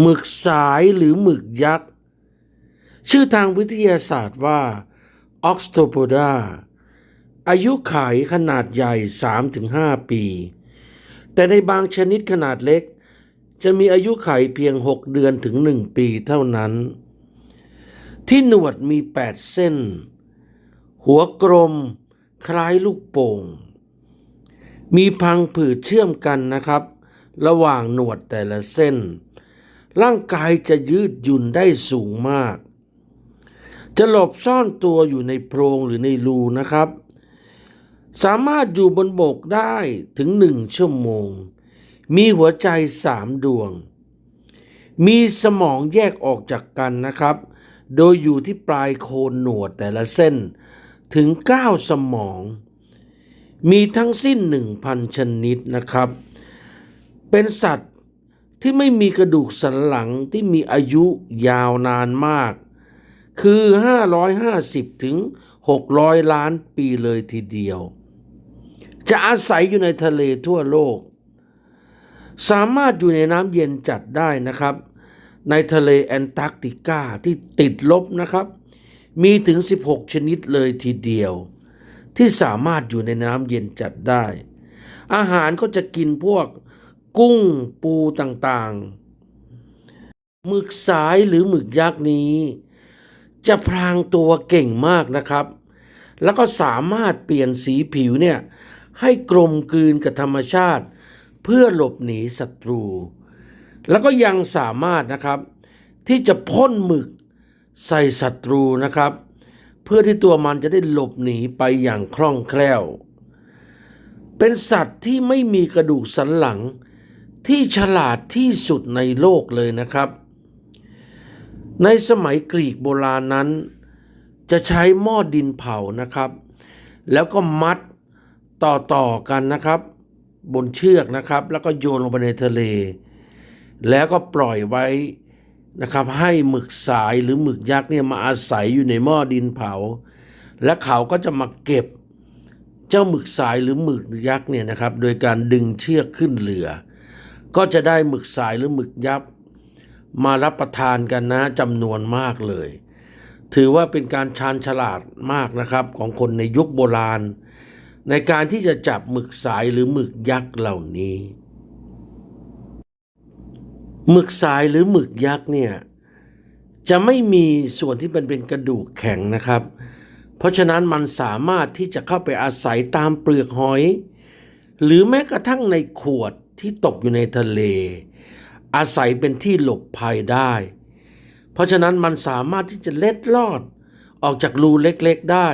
หมึกสายหรือหมึกยักษ์ ชื่อทางวิทยาศาสตร์ว่าออกสโตโปดาอายุขัยขนาดใหญ่ 3-5 ปี แต่ในบางชนิดขนาดเล็ก จะมีอายุไขเพียง 6 เดือนถึง 1 ปีเท่านั้น ที่หนวดมี 8 เส้น หัวกลมคล้ายลูกโป่ง มีพังผืดเชื่อมกันนะครับ ระหว่างหนวดแต่ละเส้น ร่างกายจะยืดหยุ่นได้สูงมาก จะหลบซ่อนตัวอยู่ในโพรงหรือในรูนะครับ สามารถอยู่บนบกได้ถึงหนึ่งชั่วโมง มีหัวใจสามดวง มีสมองแยกออกจากกันนะครับ โดยอยู่ที่ปลายโคนหนวดแต่ละเส้นถึง 9 สมอง มีทั้งสิ้น 1,000 ชนิดนะครับ เป็นสัตว์ ที่ไม่มีกระดูกสันหลังที่มีอายุยาวนานมาก คือ 550 ถึง 600 ล้านปีเลยทีเดียว จะอาศัยอยู่ในทะเลทั่วโลก สามารถอยู่ในน้ำเย็นจัดได้นะครับ ในทะเลแอนตาร์กติกาที่ติดลบนะครับ มีถึง 16 ชนิดเลยทีเดียว ที่สามารถอยู่ในน้ำเย็นจัดได้ อาหารก็จะกินพวก กุ้งปูต่างๆหมึกสายหรือหมึกยักษ์นี้ จะพรางตัวเก่งมากนะครับ แล้วก็สามารถเปลี่ยนสีผิวเนี่ยให้กลมกลืนกับธรรมชาติ เพื่อหลบหนีศัตรู แล้วก็ยังสามารถนะครับ ที่จะพ่นหมึกใส่ศัตรูนะครับ เพื่อที่ตัวมันจะได้หลบหนีไปอย่างคล่องแคล่ว เป็นสัตว์ที่ไม่มีกระดูกสันหลัง ที่ฉลาดที่สุดในโลกเลยนะครับ ในสมัยกรีกโบราณนั้น จะใช้หม้อดินเผานะครับ แล้วก็มัดต่อๆกันนะครับ บนเชือกนะครับ แล้วก็โยนลงไปในทะเล แล้วก็ปล่อยไว้นะครับให้หมึกสายหรือหมึกยักษ์เนี่ยมาอาศัยอยู่ในหม้อดินเผา และเขาก็จะมาเก็บเจ้าหมึกสายหรือหมึกยักษ์เนี่ยนะครับ โดยการดึงเชือกขึ้นเรือ ก็จะได้หมึกสายหรือหมึกยักษ์มารับประทานกันนะจำนวนมากเลย ถือว่าเป็นการชาญฉลาดมากนะครับของคนในยุคโบราณ ในการที่จะจับหมึกสายหรือหมึกยักษ์เหล่านี้หมึกสายหรือหมึกยักษ์เนี่ยจะไม่มีส่วนที่เป็นเป็นกระดูกแข็งนะครับ เพราะฉะนั้นมันสามารถที่จะเข้าไปอาศัยตามเปลือกหอย หรือแม้กระทั่งในขวด ที่ตกอยู่ในทะเล อาศัยเป็นที่หลบภัยได้ เพราะฉะนั้นมันสามารถที่จะเล็ดลอดออกจากรูเล็กๆได้